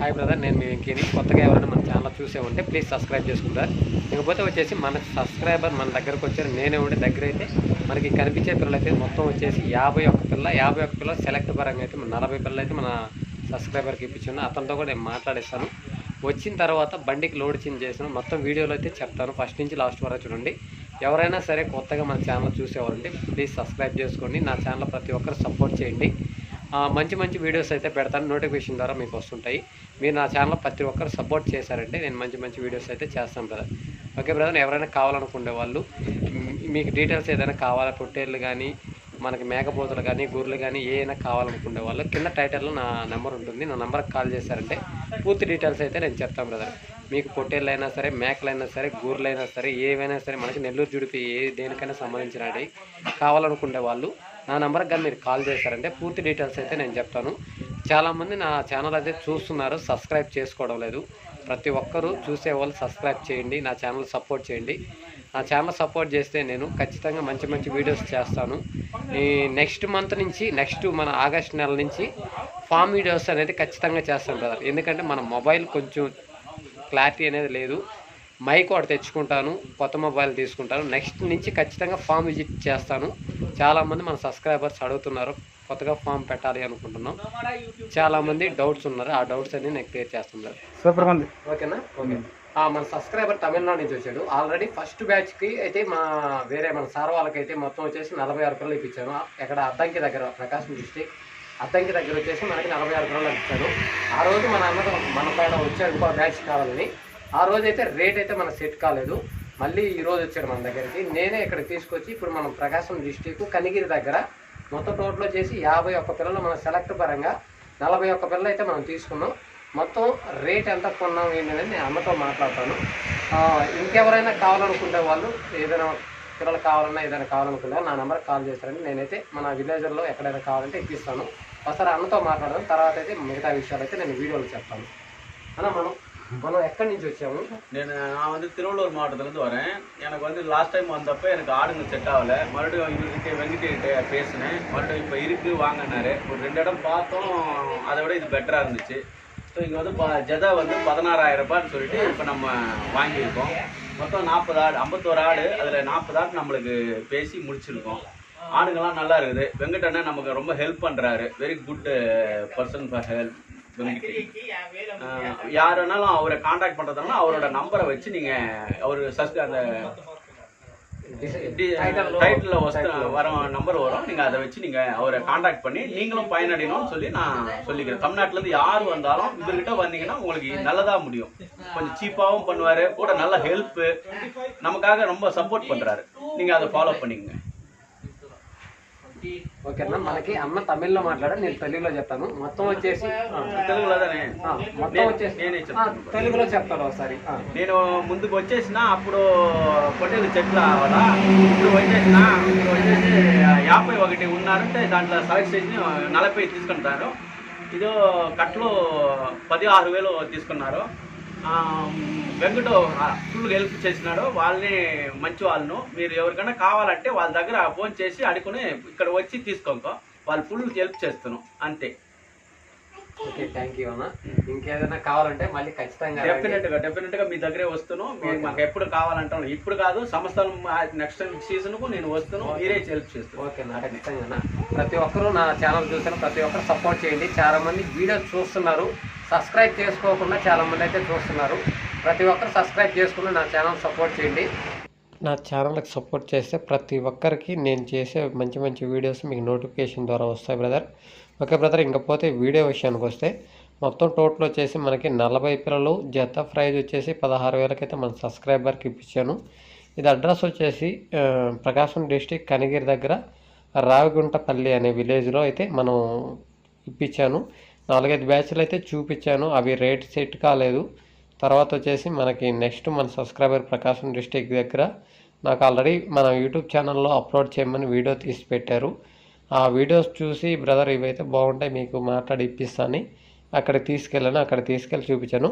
Hi brother నేను మీ వెంకీని. కొత్తగా ఎవరైనా మన ఛానల్ చూసే ఉంటే ప్లీజ్ సబ్స్క్రైబ్ చేసుకుంటారు. ఇకపోతే వచ్చేసి మన సబ్స్క్రైబర్ మన దగ్గరకు వచ్చారు. నేనే ఉండే దగ్గర అయితే మనకి కనిపించే పిల్లలు అయితే మొత్తం వచ్చేసి యాభై ఒక్క పిల్ల యాభై ఒక్క పిల్ల సెలెక్ట్ పరంగా అయితే మన నలభై పిల్లలు అయితే మన సబ్స్క్రైబర్కి ఇప్పించాను అతనితో కూడా నేను మాట్లాడేస్తాను. వచ్చిన తర్వాత బండికి లోడ్ చేంజ్ చేసిన మొత్తం వీడియోలో అయితే చెప్తాను. ఫస్ట్ నుంచి లాస్ట్ వరకు చూడండి. ఎవరైనా సరే కొత్తగా మన ఛానల్ చూసేవారంటే ప్లీజ్ సబ్స్క్రైబ్ చేసుకోండి. నా ఛానల్ ప్రతి ఒక్కరు సపోర్ట్ చేయండి. మంచి మంచి వీడియోస్ అయితే పెడతాను. నోటిఫికేషన్ ద్వారా మీకు వస్తుంటాయి. మీరు నా ఛానల్ ప్రతి ఒక్కరు సపోర్ట్ చేశారంటే నేను మంచి మంచి వీడియోస్ అయితే చేస్తాను బ్రదర్ ఓకే బ్రదర్ ఎవరైనా కావాలనుకునే వాళ్ళు మీకు డీటెయిల్స్ ఏదైనా కావాలా పొట్టేళ్ళు కానీ మనకి మేకపోతులు కానీ గొర్రెలు కానీ ఏదైనా కావాలనుకునే వాళ్ళు కింద టైటిల్లో నా నెంబర్ ఉంటుంది. నా నెంబర్కి కాల్ చేశారంటే పూర్తి డీటెయిల్స్ అయితే నేను చెప్తాను బ్రదర్ మీకు పొట్టేళ్ళు అయినా సరే మేకలైనా సరే గూర్రెలు అయినా సరే ఏవైనా సరే మనకి నెల్లూరు జుడిపి ఏ దేనికైనా సంబంధించినవి కావాలనుకునే వాళ్ళు నా నెంబర్కి కానీ మీరు కాల్ చేశారంటే పూర్తి డీటెయిల్స్ అయితే నేను చెప్తాను. చాలామంది నా ఛానల్ అయితే చూస్తున్నారు సబ్స్క్రైబ్ చేసుకోవడం లేదు. ప్రతి ఒక్కరూ చూసే వాళ్ళు సబ్స్క్రైబ్ చేయండి నా ఛానల్ సపోర్ట్ చేయండి. నా ఛానల్ సపోర్ట్ చేస్తే నేను ఖచ్చితంగా మంచి మంచి వీడియోస్ చేస్తాను. ఈ నెక్స్ట్ మంత్ నుంచి నెక్స్ట్ మన ఆగస్ట్ నెల నుంచి ఫామ్ వీడియోస్ అనేది ఖచ్చితంగా చేస్తాను బ్రదర్ ఎందుకంటే మన మొబైల్ కొంచెం క్లారిటీ అనేది లేదు. మైక్ ఒకటి తెచ్చుకుంటాను కొత్త మొబైల్ తీసుకుంటాను. నెక్స్ట్ నుంచి ఖచ్చితంగా ఫామ్ విజిట్ చేస్తాను. చాలామంది మన సబ్స్క్రైబర్స్ అడుగుతున్నారు. కొత్తగా ఫామ్ పెట్టాలి అనుకుంటున్నాం. చాలామంది డౌట్స్ ఉన్నారు. ఆ డౌట్స్ అన్ని నేను క్లియర్ చేస్తున్నాను. సూపర్ ఉంది ఓకేనా? ఓకే. మన సబ్స్క్రైబర్ తమిళనాడు నుంచి వచ్చాడు. ఆల్రెడీ ఫస్ట్ బ్యాచ్కి అయితే మా వేరే మన సార్ వాళ్ళకైతే మొత్తం వచ్చేసి నలభై ఆరు పిల్లలు ఇప్పించాను. ఎక్కడ అద్దంకి దగ్గర ప్రకాశం డిస్టిక్ అద్దంకి దగ్గర వచ్చేసి మనకి నలభై ఆరు పిల్లలు ఇప్పించాను. ఆ రోజు మన అన్నతో మన పైన వచ్చాడు ఇంకో బ్యాచ్ కావాలని. ఆ రోజు అయితే రేట్ అయితే మన సెట్ కాలేదు. మళ్ళీ ఈ రోజు వచ్చాడు మన దగ్గరికి. నేనే ఇక్కడ తీసుకొచ్చి ఇప్పుడు మనం ప్రకాశం డిస్టిక్ కనిగిరి దగ్గర మొత్తం టోటల్ వచ్చేసి యాభై ఒక్క పిల్లలు మన సెలెక్ట్ పరంగా నలభై ఒక్క పిల్లలు అయితే మనం తీసుకున్నాం. మొత్తం రేట్ ఎంత కొన్నాం ఏంటనేది నేను అమ్మతో మాట్లాడతాను. ఇంకెవరైనా కావాలనుకుంటే వాళ్ళు ఏదైనా పిల్లలు కావాలన్నా ఏదైనా కావాలనుకుంటే నా నెంబర్కి కాల్ చేస్తారండి. నేనైతే మన విలేజ్లో ఎక్కడైనా కావాలంటే ఇప్పిస్తాను. ఒకసారి అన్నతో మాట్లాడదాం. తర్వాత అయితే మిగతా విషయాలు అయితే నేను వీడియోలో చెప్తాను. అన్న మనం మనం ఎక్కడి నుంచి వచ్చాము నేను நான் வந்து திருவள்ளூர் மாவட்டத்துலேருந்து வரேன் எனக்கு வந்து லாஸ்ட் டைம் வந்தப்போ எனக்கு ஆடுங்க செட் ஆகல மறுபடியும் இவர்கிட்ட வெங்கட்கிட்ட பேசினேன் மறுபடியும் இப்போ இருக்கு வாங்கினாரு ஒரு ரெண்டு இடம் பார்த்தோம் அதை விட இது பெட்டராக இருந்துச்சு ஸோ இங்கே வந்து ப ஜெதை வந்து பதினாறாயிரம் ரூபான்னு சொல்லிட்டு இப்போ நம்ம வாங்கியிருக்கோம் மொத்தம் நாற்பது ஆடு ஐம்பத்தோரு ஆடு அதில் நாற்பது ஆடு நம்மளுக்கு பேசி முடிச்சிருக்கோம் ஆடுங்கெல்லாம் நல்லா இருக்குது வெங்கட் அண்ணன் நமக்கு ரொம்ப ஹெல்ப் பண்ணுறாரு very good person for help Venkat யார் வேணாலும் அவரை காண்டாக்ட் பண்ணுறதுனால அவரோட நம்பரை வச்சு நீங்கள் அவர் சஸ்க் அந்த டைட்டில் வஸ்து வர நம்பர் வரும் நீங்கள் அதை வச்சு நீங்கள் அவரை காண்டாக்ட் பண்ணி நீங்களும் பயனடையணும்னு சொல்லி நான் சொல்லிக்கிறேன். தமிழ்நாட்டிலேருந்து யார் வந்தாலும் இவர்கிட்ட வந்தீங்கன்னா உங்களுக்கு நல்லதாக முடியும். கொஞ்சம் சீப்பாகவும் பண்ணுவார். கூட நல்ல ஹெல்ப்பு நமக்காக ரொம்ப சப்போர்ட் பண்ணுறாரு நீங்கள் அதை ஃபாலோ பண்ணிக்கங்க. ఓకేనా? మనకి అన్న తమిళ్ళో మాట్లాడారు నేను తెలుగులో చెప్తాను. మొత్తం వచ్చేసి మొత్తం వచ్చేసి తెలుగులో చెప్తాను ఒకసారి. నేను ముందుకు వచ్చేసిన అప్పుడు పొట్టేలు చెట్లు ఇప్పుడు వచ్చేసిన ఇప్పుడు వచ్చేసి యాభై ఒకటి ఉన్నారంటే దాంట్లో సెలెక్ట్ చేసి నలభై తీసుకుంటారు. ఇది కట్లు పది ఆరు వేలు తీసుకున్నారు. వెంకట ఫుల్ హెల్ప్ చేసినాడు. వాళ్ళని మంచి వాళ్ళను. మీరు ఎవరికైనా కావాలంటే వాళ్ళ దగ్గర ఫోన్ చేసి అడుగుని ఇక్కడ వచ్చి తీసుకోక. వాళ్ళు ఫుల్ హెల్ప్ చేస్తున్నాం అంతే. ఓకే థ్యాంక్ యూ అన్న. ఇంకేదైనా కావాలంటే మళ్ళీ ఖచ్చితంగా రండి. డెఫినెట్గా డెఫినెట్గా మీ దగ్గరే వస్తాను మీరు మాకు ఎప్పుడు కావాలంటాను ఇప్పుడు కాదు సంవత్సరం నెక్స్ట్ సీజన్కు నేను వస్తాను మీరే హెల్ప్ చేస్తాను ఓకే నా ఖచ్చితంగా. ప్రతి ఒక్కరూ నా ఛానల్ చూసారు ప్రతి ఒక్కరు సపోర్ట్ చేయండి. చాలా మంది వీడియోస్ చూస్తున్నారు. సబ్స్క్రైబ్ చేసుకోకుండా చాలామంది అయితే చూస్తున్నారు. ప్రతి ఒక్కరు సబ్స్క్రైబ్ చేసుకుని నా ఛానల్ సపోర్ట్ చేయండి. నా ఛానల్కి సపోర్ట్ చేస్తే ప్రతి ఒక్కరికి నేను చేసే మంచి మంచి వీడియోస్ మీకు నోటిఫికేషన్ ద్వారా వస్తాయి బ్రదర్ ఓకే బ్రదర్ ఇంకపోతే వీడియో విషయానికి వస్తే మొత్తం టోటల్ వచ్చేసి మనకి నలభై పిల్లలు జత ప్రైజ్ వచ్చేసి పదహారు వేలకైతే మన సబ్స్క్రైబర్కి ఇప్పించాను. ఇది అడ్రస్ వచ్చేసి ప్రకాశం డిస్టిక్ కనిగిరి దగ్గర రావిగుంటపల్లి అనే విలేజ్లో అయితే మనం ఇప్పించాను. నాలుగైదు బ్యాచ్లు అయితే చూపించాను. అవి రేట్ సెట్ కాలేదు. తర్వాత వచ్చేసి మనకి నెక్స్ట్ మన సబ్స్క్రైబర్ ప్రకాశం డిస్టిక్ దగ్గర నాకు ఆల్రెడీ మన యూట్యూబ్ ఛానల్లో అప్లోడ్ చేయమని వీడియో తీసి పెట్టారు. ఆ వీడియోస్ చూసి బ్రదర్ ఇవైతే బాగుంటాయి మీకు మాట్లాడి ఇప్పిస్తాను. అక్కడికి తీసుకెళ్ళాను. అక్కడ తీసుకెళ్ళి చూపించాను.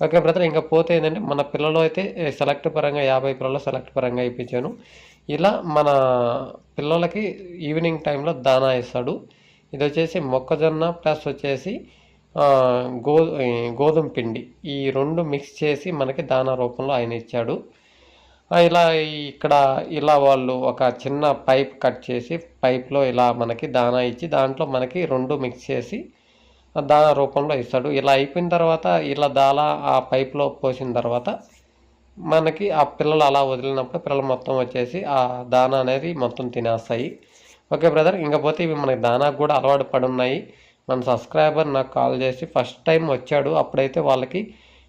ఓకే బ్రదర్ ఇంకా పోతే ఏంటంటే మన పిల్లలు అయితే సెలెక్ట్ పరంగా యాభై పిల్లలు సెలెక్ట్ పరంగా ఇప్పించాను. ఇలా మన పిల్లలకి ఈవినింగ్ టైంలో దానా ఇస్తాడు. ఇది వచ్చేసి మొక్కజొన్న ప్లస్ వచ్చేసి గో గోధుమ పిండి. ఈ రెండు మిక్స్ చేసి మనకి దానా రూపంలో ఆయన ఇచ్చాడు. ఇలా ఇక్కడ ఇలా వాళ్ళు ఒక చిన్న పైప్ కట్ చేసి పైప్లో ఇలా మనకి దానా ఇచ్చి దాంట్లో మనకి రెండు మిక్స్ చేసి ఆ దానా రూపంలో ఇస్తాడు. ఇలా అయిపోయిన తర్వాత ఇలా దాలా ఆ పైప్లో పోసిన తర్వాత మనకి ఆ పిల్లలు అలా వదిలినప్పుడు పిల్లలు మొత్తం వచ్చేసి ఆ దానా అనేది మొత్తం తినేస్తాయి. ఓకే బ్రదర్ ఇంకపోతే ఇవి మనకి దానాకు కూడా అలవాటు పడి ఉన్నాయి మన సబ్స్క్రైబర్ నాకు కాల్ చేసి ఫస్ట్ టైం వచ్చాడు. అప్పుడైతే వాళ్ళకి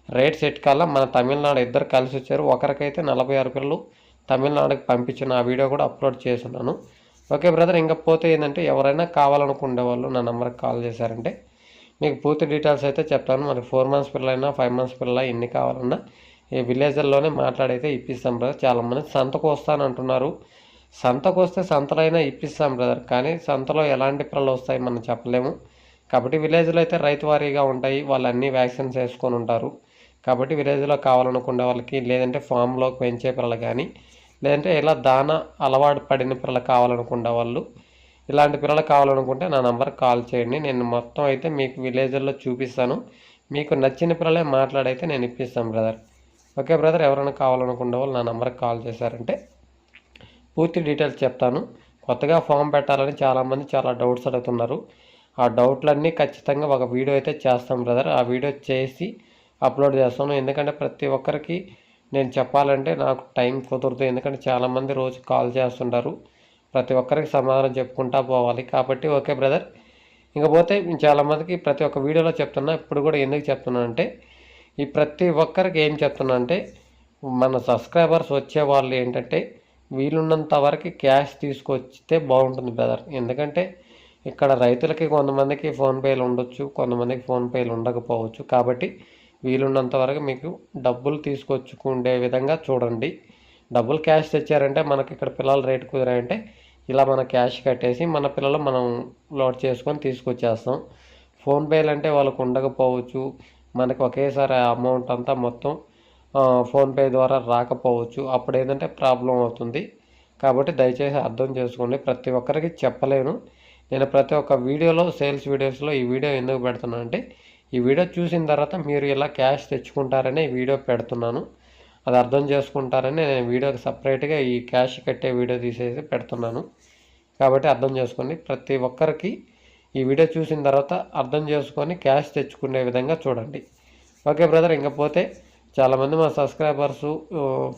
రేట్ సెట్ కల్లా మన తమిళనాడు ఇద్దరు కలిసి వచ్చారు. ఒకరికైతే నలభై ఆరు పిల్లలు తమిళనాడుకి పంపించిన ఆ వీడియో కూడా అప్లోడ్ చేస్తున్నాను. ఓకే బ్రదర్ ఇంకపోతే ఏంటంటే ఎవరైనా కావాలనుకునే వాళ్ళు నా నెంబర్కి కాల్ చేశారంటే మీకు పూర్తి డీటెయిల్స్ అయితే చెప్తాను. మనకి ఫోర్ మంత్స్ పిల్లలైనా ఫైవ్ మంత్స్ పిల్లల ఎన్ని కావాలన్నా ఈ విలేజ్లోనే మాట్లాడైతే ఇప్పిస్తాం బ్రదర్ చాలామంది సంతకు వస్తాను అంటున్నారు సంతకు వస్తే సంతలైనా ఇప్పిస్తాం బ్రదర్ కానీ సంతలో ఎలాంటి పిల్లలు వస్తాయి మనం చెప్పలేము. కాబట్టి విలేజ్లో అయితే రైతు వారీగా ఉంటాయి. వాళ్ళు అన్ని వ్యాక్సిన్స్ వేసుకొని ఉంటారు. కాబట్టి విలేజ్లో కావాలనుకునే వాళ్ళకి లేదంటే ఫామ్లో పెంచే పిల్లలు కానీ లేదంటే ఇలా దాన అలవాటు పడిన పిల్లలు కావాలనుకునే వాళ్ళు ఇలాంటి పిల్లలు కావాలనుకుంటే నా నంబర్ కాల్ చేయండి. నేను మొత్తం అయితే మీకు విలేజ్లో చూపిస్తాను. మీకు నచ్చిన పిల్లలే మాట్లాడైతే నేను ఇప్పిస్తాను బ్రదర్ ఓకే బ్రదర్ ఎవరైనా కావాలనుకునే వాళ్ళు నా నంబర్కి కాల్ చేశారంటే పూర్తి డీటెయిల్స్ చెప్తాను. కొత్తగా ఫామ్ పెట్టాలని చాలామంది చాలా డౌట్స్ అడుగుతున్నారు. ఆ డౌట్లన్నీ ఖచ్చితంగా ఒక వీడియో అయితే చేస్తాం బ్రదర్. ఆ వీడియో చేసి అప్లోడ్ చేస్తాను. ఎందుకంటే ప్రతి ఒక్కరికి నేను చెప్పాలంటే నాకు టైం కుదరదు. ఎందుకంటే చాలామంది రోజు కాల్ చేస్తుంటారు. ప్రతి ఒక్కరికి సమాధానం చెప్పుకుంటా పోవాలి. కాబట్టి ఓకే బ్రదర్. ఇంకపోతే చాలామందికి ప్రతి ఒక్క వీడియోలో చెప్తున్నా. ఇప్పుడు కూడా ఎందుకు చెప్తున్నా అంటే ఈ ప్రతి ఒక్కరికి ఏం చెప్తున్నా అంటే మన సబ్స్క్రైబర్స్ వచ్చే వాళ్ళు ఏంటంటే వీలున్నంత వరకు క్యాష్ తీసుకొచ్చితే బాగుంటుంది బ్రదర్. ఎందుకంటే ఇక్కడ రైతులకి కొంతమందికి ఫోన్పేలు ఉండొచ్చు కొంతమందికి ఫోన్పేలు ఉండకపోవచ్చు. కాబట్టి వీలున్నంత వరకు మీకు డబ్బులు తీసుకొచ్చుకుండే విధంగా చూడండి. డబ్బులు క్యాష్ తెచ్చారంటే మనకి ఇక్కడ పిల్లల రేటు కుదిరాయంటే ఇలా మన క్యాష్ కట్టేసి మన పిల్లలు మనం లోడ్ చేసుకొని తీసుకొచ్చేస్తాం. ఫోన్పేలు అంటే వాళ్ళకు ఉండకపోవచ్చు. మనకు ఒకేసారి ఆ అమౌంట్ అంతా మొత్తం ఫోన్పే ద్వారా రాకపోవచ్చు. అప్పుడు ఏంటంటే ప్రాబ్లం అవుతుంది. కాబట్టి దయచేసి అర్థం చేసుకోండి. ప్రతి ఒక్కరికి చెప్పలేను. నేను ప్రతి ఒక్క వీడియోలో సేల్స్ వీడియోస్లో ఈ వీడియో ఎందుకు పెడుతున్నాను అంటే ఈ వీడియో చూసిన తర్వాత మీరు ఇలా క్యాష్ తెచ్చుకుంటారని ఈ వీడియో పెడుతున్నాను. అది అర్థం చేసుకుంటారని నేను వీడియోకి సపరేట్గా ఈ క్యాష్ కట్టే వీడియో తీసేసి పెడుతున్నాను. కాబట్టి అర్థం చేసుకోండి. ప్రతి ఒక్కరికి ఈ వీడియో చూసిన తర్వాత అర్థం చేసుకొని క్యాష్ తెచ్చుకునే విధంగా చూడండి. ఓకే బ్రదర్ ఇంకపోతే చాలామంది మా సబ్స్క్రైబర్స్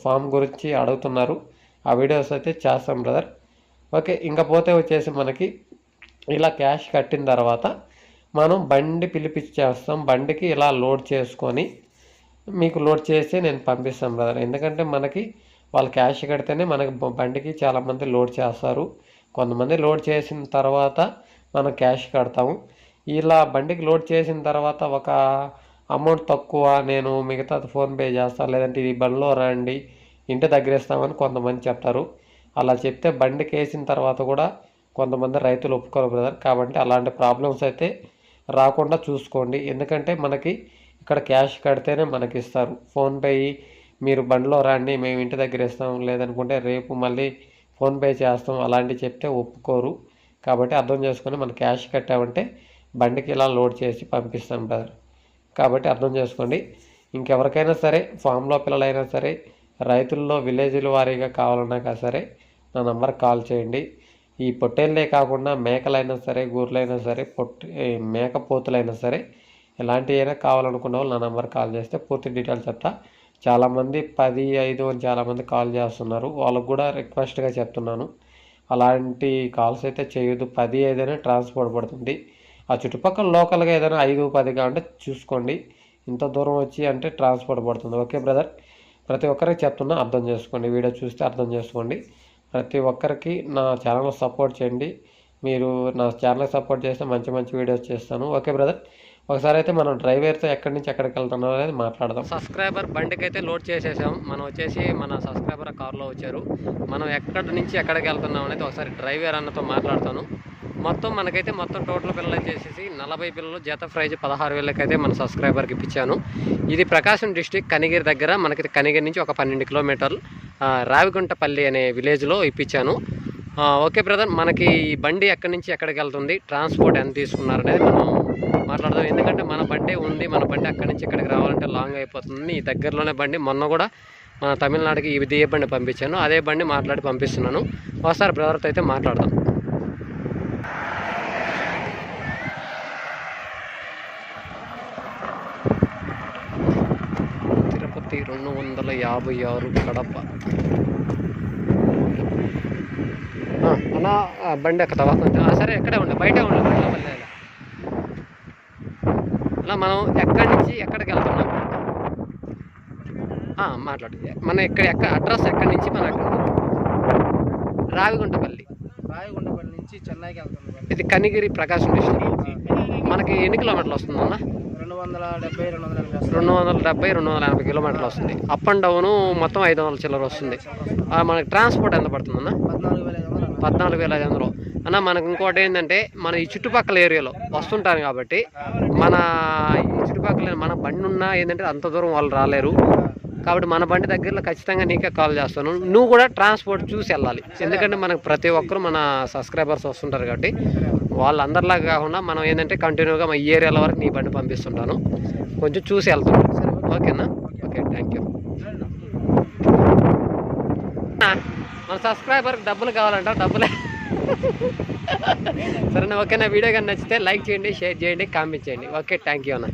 ఫామ్ గురించి అడుగుతున్నారు. ఆ వీడియోస్ అయితే చేస్తాం బ్రదర్. ఓకే ఇంకపోతే వచ్చేసి మనకి ఇలా క్యాష్ కట్టిన తర్వాత మనం బండి పిలిపించేస్తాం. బండికి ఇలా లోడ్ చేసుకొని మీకు లోడ్ చేసి నేను పంపిస్తాను బ్రదర్. ఎందుకంటే మనకి వాళ్ళు క్యాష్ కడితేనే మనకి బండికి చాలామంది లోడ్ చేస్తారు. కొంతమంది లోడ్ చేసిన తర్వాత మనం క్యాష్ కడతాము. ఇలా బండికి లోడ్ చేసిన తర్వాత ఒక అమౌంట్ తక్కువ నేను మిగతా ఫోన్పే చేస్తాను లేదంటే ఇది బండిలో రండి ఇంటి దగ్గర ఇస్తామని కొంతమంది చెప్తారు. అలా చెప్తే బండికి వేసిన తర్వాత కూడా కొంతమంది రైతులు ఒప్పుకోరు బ్రదర్. కాబట్టి అలాంటి ప్రాబ్లమ్స్ అయితే రాకుండా చూసుకోండి. ఎందుకంటే మనకి ఇక్కడ క్యాష్ కడితేనే మనకి ఇస్తారు ఫోన్పే మీరు బండిలో రండి మేము ఇంటి దగ్గర ఇస్తాం లేదనుకుంటే రేపు మళ్ళీ ఫోన్పే చేస్తాం అలాంటివి చెప్తే ఒప్పుకోరు. కాబట్టి అర్థం చేసుకొని మనం క్యాష్ కట్టామంటే బండికి ఇలా లోడ్ చేసి పంపిస్తాం బ్రదర్. కాబట్టి అర్థం చేసుకోండి. ఇంకెవరికైనా సరే ఫామ్లో పిల్లలైనా సరే రైతుల్లో విలేజ్ల వారీగా కావాలన్నా సరే నా నంబర్ కాల్ చేయండి. ఈ పొట్టేళ్ళే కాకుండా మేకలైనా సరే గూర్లైనా సరే పొట్టి మేకపోతులైనా సరే ఎలాంటి అయినా కావాలనుకున్న వాళ్ళు నా నెంబర్ కాల్ చేస్తే పూర్తి డీటెయిల్స్ చెప్తా. చాలామంది పది ఐదు అని చాలామంది కాల్ చేస్తున్నారు. వాళ్ళకు కూడా రిక్వెస్ట్గా చెప్తున్నాను. అలాంటి కాల్స్ అయితే చేయొద్దు. పది ఐదైనా ట్రాన్స్పోర్ట్ పడుతుంది. ఆ చుట్టుపక్కల లోకల్గా ఏదైనా ఐదు పదిగా అంటే చూసుకోండి. ఇంత దూరం వచ్చి అంటే ట్రాన్స్పోర్ట్ పడుతుంది. Okay brother? ప్రతి ఒక్కరికి చెప్తున్నా అర్థం చేసుకోండి. వీడియో చూస్తే అర్థం చేసుకోండి. ప్రతి ఒక్కరికి నా ఛానల్ సపోర్ట్ చేయండి. మీరు నా ఛానల్ సపోర్ట్ చేస్తే మంచి మంచి వీడియోస్ చేస్తాను. Okay brother? ఒకసారి అయితే మనం డ్రైవర్తో ఎక్కడి నుంచి ఎక్కడికి వెళ్తున్నాం అనేది మాట్లాడదాం. సబ్స్క్రైబర్ బండికి అయితే లోడ్ చేసేసాం. మనం వచ్చేసి మన సబ్స్క్రైబర్ కార్లో వచ్చారు. మనం ఎక్కడి నుంచి ఎక్కడికి వెళ్తున్నాం అనేది ఒకసారి డ్రైవర్ అన్నతో మాట్లాడతాను. మొత్తం మనకైతే మొత్తం టోటల్ పిల్లలు వచ్చేసి నలభై పిల్లలు జత ప్రైజ్ పదహారు వేలకైతే మన సబ్స్క్రైబర్కి ఇప్పించాను. ఇది ప్రకాశం డిస్టిక్ కనిగిరి దగ్గర మనకి కనిగిరి నుంచి ఒక పన్నెండు కిలోమీటర్లు రావిగుంటపల్లి అనే విలేజ్లో ఇప్పించాను. ఓకే బ్రదర్ మనకి ఈ బండి ఎక్కడి నుంచి ఎక్కడికి వెళ్తుంది ట్రాన్స్పోర్ట్ ఎంత తీసుకున్నారనేది మనం మాట్లాడదాం. ఎందుకంటే మన బండి ఉంది మన బండి అక్కడి నుంచి ఇక్కడికి రావాలంటే లాంగ్ అయిపోతుంది. ఈ దగ్గరలోనే బండి మొన్న కూడా మన తమిళనాడుకి ఇది ఏ బండి పంపించాను అదే బండి మాట్లాడి పంపిస్తున్నాను. ఒకసారి బ్రదర్తో అయితే మాట్లాడదాం. రెండు వందల యాభై ఆరు కడప. అన్నా బండి ఎక్కుతావా సరే ఎక్కడే ఉండే బయటే ఉండే బయట లోపల లేదు. అలా మనం ఎక్కడి నుంచి ఎక్కడికి వెళ్తున్నాం? మాట్లాడు. మనం ఎక్కడ ఎక్కడ అడ్రస్ ఎక్కడి నుంచి మనం ఎక్కడ రావిగుంటపల్లి రాయగుండపల్లి నుంచి చెన్నైకి వెళ్తుంది బండి. ఇది కనిగిరి ప్రకాశం డిస్ట్రిక్ట్ మనకి ఎన్ని కిలోమీటర్లు వస్తుందన్న? వందల డెబ్బై రెండు వందల రెండు వందల డెబ్బై రెండు వందల ఎనభై కిలోమీటర్లు వస్తుంది. అప్ అండ్ డౌన్ మొత్తం ఐదు వందల చిల్లర వస్తుంది. మనకి ట్రాన్స్పోర్ట్ ఎంత పడుతుందన్న పద్నాలుగు వేల అన్న. పద్నాలుగు వేల ఐదు వందలు. అన్న మనకు ఇంకోటి ఏంటంటే మన ఈ చుట్టుపక్కల ఏరియాలో వస్తుంటాను కాబట్టి మన ఈ చుట్టుపక్కల మన బండి ఉన్నా ఏంటంటే అంత దూరం వాళ్ళు రాలేరు. కాబట్టి మన బండి దగ్గరలో ఖచ్చితంగా నీకే కాల్ చేస్తాను. నువ్వు కూడా ట్రాన్స్పోర్ట్ చూసి వెళ్ళాలి. ఎందుకంటే మనకు ప్రతి ఒక్కరు మన సబ్స్క్రైబర్స్ వస్తుంటారు కాబట్టి వాళ్ళందరిలాగా కాకుండా మనం ఏంటంటే కంటిన్యూగా మా ఏరియాల వరకు నీ బండి పంపిస్తుంటాను. కొంచెం చూసి వెళ్తాను ఓకేనా? ఓకే థ్యాంక్ యూ మన సబ్స్క్రైబర్కి డబ్బులు కావాలంట డబ్బులే. సరేనా ఓకేనా? వీడియో కానీ నచ్చితే లైక్ చేయండి షేర్ చేయండి కామెంట్ చేయండి. ఓకే థ్యాంక్ యూ అన్న.